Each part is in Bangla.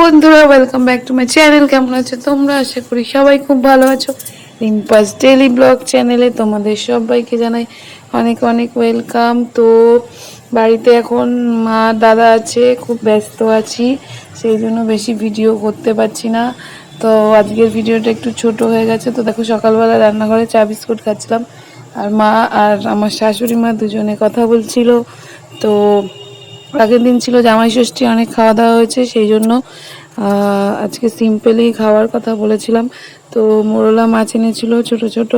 Welcome back to my channel কেমন আছো তোমরা? আশা করি সবাই খুব ভালো আছো। রিম্পাস ডেলি ব্লগ চ্যানেলে তোমাদের সবাইকে জানাই অনেক অনেক ওয়েলকাম তো বাড়িতে এখন মা, দাদা আছে, খুব ব্যস্ত আছি, সেই জন্য বেশি ভিডিও করতে পারছি না। তো আজকের ভিডিওটা একটু ছোট হয়ে গেছে। তো দেখো, সকালবেলা রান্নাঘরে চা বিস্কুট খাচ্ছিলাম। আর মা আর আমার শাশুড়ি মা দুজনে কথা বলছিল। তো আগের দিন ছিল জামাই ষষ্ঠী, অনেক খাওয়া দাওয়া হয়েছে সেই জন্য আজকে সিম্পলি খাওয়ার কথা বলেছিলাম। তো মোরলা মাছ এনেছিল ছোট ছোট,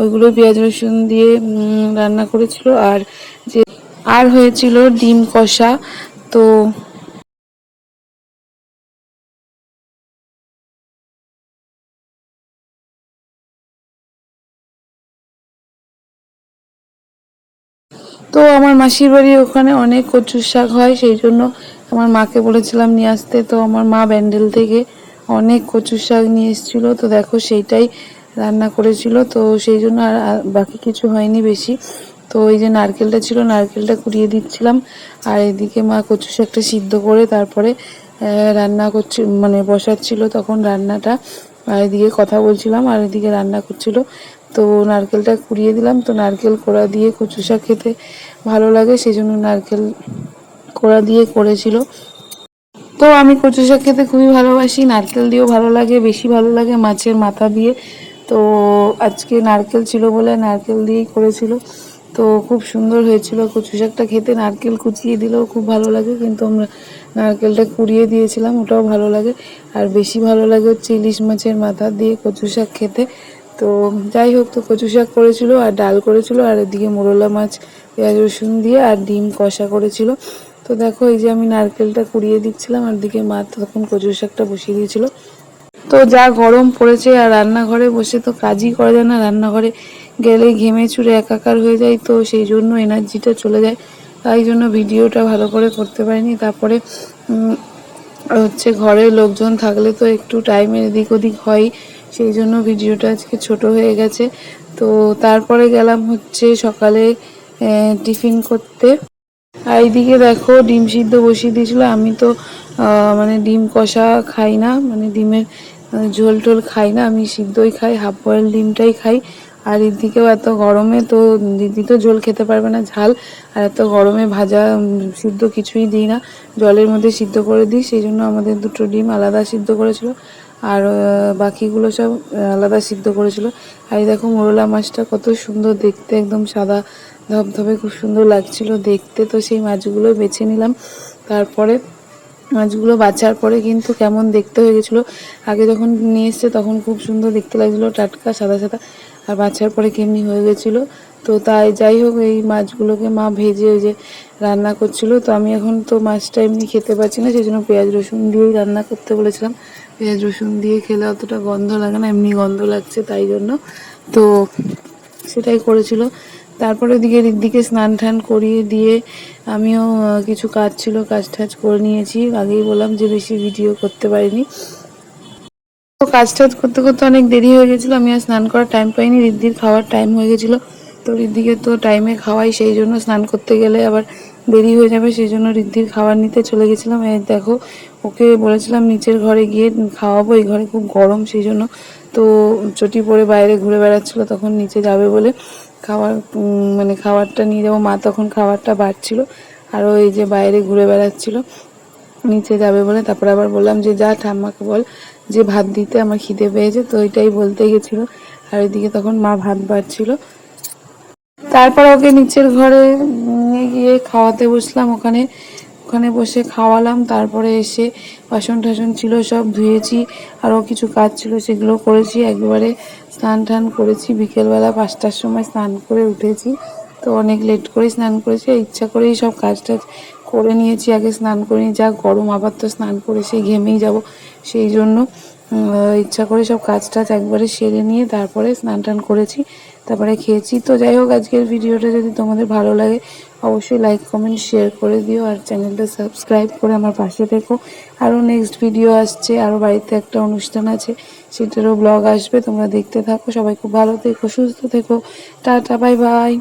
ওইগুলো পেঁয়াজ রসুন দিয়ে রান্না করেছিল। আর যে, আর হয়েছিল ডিম কষা, তো তো আমার মাসির বাড়ি ওখানে অনেক কচুর শাক হয়, সেই জন্য আমার মাকে বলেছিলাম নিয়ে আসতে। তো আমার মা ব্যান্ডেল থেকে অনেক কচুর শাক নিয়ে এসেছিল। তো দেখো সেইটাই রান্না করেছিল। তো সেই জন্য আর বাকি কিছু হয়নি বেশি। তো ওই যে নারকেলটা ছিল, নারকেলটা কুড়িয়ে দিচ্ছিলাম। আর এদিকে মা কচু শাকটা সিদ্ধ করে তারপরে রান্না করছি মানে বসাচ্ছিল তখন রান্নাটা। আর এদিকে কথা বলছিলাম, আর এদিকে রান্না করছিল। তো নারকেলটা কুড়িয়ে দিলাম। তো নারকেল কোড়া দিয়ে কচু শাক খেতে ভালো লাগে সেই জন্য নারকেল কোড়া দিয়ে করেছিল। তো আমি কচু শাক খেতে খুবই ভালোবাসি, নারকেল দিয়েও ভালো লাগে, বেশি ভালো লাগে মাছের মাথা দিয়ে। তো আজকে নারকেল ছিল বলে নারকেল দিয়েই করেছিল। তো খুব সুন্দর হয়েছিল কচু শাকটা খেতে, নারকেল কুচিয়ে দিলেও খুব ভালো লাগে, কিন্তু আমরা নারকেলটা কুড়িয়ে দিয়েছিলাম, ওটাও ভালো লাগে। আর বেশি ভালো লাগে হচ্ছে ইলিশ মাছের মাথা দিয়ে কচু শাক খেতে। তো যাই হোক, তো কচু শাক করেছিল আর ডাল করেছিল, আর এদিকে মোরলা মাছ, পেঁয়াজ রসুন দিয়ে আর ডিম কষা করেছিল। তো দেখো, এই যে আমি নারকেলটা কুড়িয়ে দিচ্ছিলাম, আর দিকে মা তখন কচু শাকটা বসিয়ে দিয়েছিল। তো যা গরম পড়েছে আর রান্নাঘরে বসে তো কাজই করা যায় না, রান্নাঘরে গেলে ঘেমে চুরে একাকার হয়ে যায়, তো সেই জন্য এনার্জিটা চলে যায়। তাই জন্য ভিডিওটা ভালো করে করতে পারিনি। তারপরে হচ্ছে ঘরের লোকজন থাকলে তো একটু টাইমের এদিক ওদিক হয় সেই জন্য ভিডিওটা আজকে ছোট হয়ে গেছে। তো তারপরে গেলাম হচ্ছে সকালে টিফিন করতে। আর এইদিকে দেখো ডিম সিদ্ধ বসিয়ে দিয়েছিল। আমি তো মানে ডিম কষা খাই না মানে ডিমের ঝোল টোল খাই না। আমি সিদ্ধই খাই, হাফ বয়েল ডিমটাই খাই। আর এদিকেও এত গরমে তো দিদি তো ঝোল খেতে পারবে না ঝাল। আর এত গরমে ভাজা সিদ্ধ কিছুই দিই না। জলের মধ্যে সিদ্ধ করে দিই। সেই জন্য আমাদের দুটো ডিম আলাদা সিদ্ধ করেছিল। আর বাকিগুলো সব আলাদা সিদ্ধ করেছিল। আর এই দেখো মোরলা মাছটা কত সুন্দর দেখতে, একদম সাদা ধবধবে, খুব সুন্দর লাগছিল দেখতে। তো সেই মাছগুলো বেছে নিলাম। তারপরে মাছগুলো বাঁচার পরে কিন্তু কেমন দেখতে হয়ে গেছিল। আগে যখন নিয়ে এসছে তখন খুব সুন্দর দেখতে লাগছিল, টাটকা, সাদা সাদা। আর বাচ্চার পরে কেমনি হয়ে গেছিল? তো তাই যাই হোক, এই মাছগুলোকে মা ভেজে ওই যে রান্না করছিল। তো আমি এখন তো মাছটা এমনি খেতে পারছি না, সেই জন্য পেঁয়াজ, রসুন দিয়েই রান্না করতে বলেছিলাম। পেঁয়াজ, রসুন দিয়ে খেলে অতটা গন্ধ লাগে না, এমনি গন্ধ লাগছে তাই জন্য। তো সেটাই করেছিল। তারপরে ওদিকে দিকে স্নান টান করিয়ে দিয়ে আমিও কিছু কাজ ছিল কাজ টাজ করে নিয়েছি। আগেই বললাম যে বেশি ভিডিও করতে পারিনি। তো কাজ টাজ করতে করতে অনেক দেরি হয়ে গেছিল, আমি আর স্নান করার টাইম পাইনি রিদ্ধির খাওয়ার টাইম হয়ে গেছিল। তো রিদ্ধিকে তো টাইমে খাওয়াই, সেই জন্য স্নান করতে গেলে আবার দেরি হয়ে যাবে, সেই জন্য রিদ্ধির খাবার নিতে চলে গেছিলাম। এই দেখো, ওকে বলেছিলাম নিচের ঘরে গিয়ে খাওয়াবো, এই ঘরে খুব গরম সেই জন্য। তো চটি পরে বাইরে ঘুরে বেড়াচ্ছিলো, তখন নিচে যাবে বলে খাবার মানে খাবারটা নিয়ে যাব। মা তখন খাবারটা বাড়ছিল, আর ওই যে বাইরে ঘুরে বেড়াচ্ছিল, নিচে যাবে বলে। তারপরে আবার বললাম যে, যা, ঠাম্মাকে বল যে ভাত দিতে আমার খিদে পেয়েছে, তো ওইটাই বলতে গেছিল। আর ওইদিকে তখন মা ভাত বাড়ছিল। তারপর ওকে নিচের ঘরে গিয়ে খাওয়াতে বসলাম ওখানে। ওখানে বসে খাওয়ালাম, তারপরে এসে বাসন টাসন ছিল, সব ধুয়েছি। আরও কিছু কাজ ছিল, সেগুলো করেছি। একবারে স্নান টান করেছি। বিকেলবেলা পাঁচটার সময় স্নান করে উঠেছি। তো অনেক লেট করে স্নান করেছি। ইচ্ছা করেই সব কাজ টাজ করে নিয়েছি, আগে স্নান করে নিয়ে যা গরম আবার তো স্নান করে সেই ঘেমেই যাব। সেই জন্য ইচ্ছা করে সব কাজ টাজ একবারে সেরে নিয়ে তারপরে স্নান টান করেছি, তারপরে খেয়েছি। তো যাই হোক, আজকের ভিডিওটা যদি তোমাদের ভালো লাগে, অবশ্যই লাইক কমেন্ট শেয়ার করে দিও আর চ্যানেলটা সাবস্ক্রাইব করে আমার পাশে থেকো। আরও নেক্সট ভিডিও আসছে, আরও বাড়িতে একটা অনুষ্ঠান আছে, সেটারও ব্লগ আসবে, তোমরা দেখতে থাকো। সবাই খুব ভালো থেকো, সুস্থ থেকো। Tata bye bye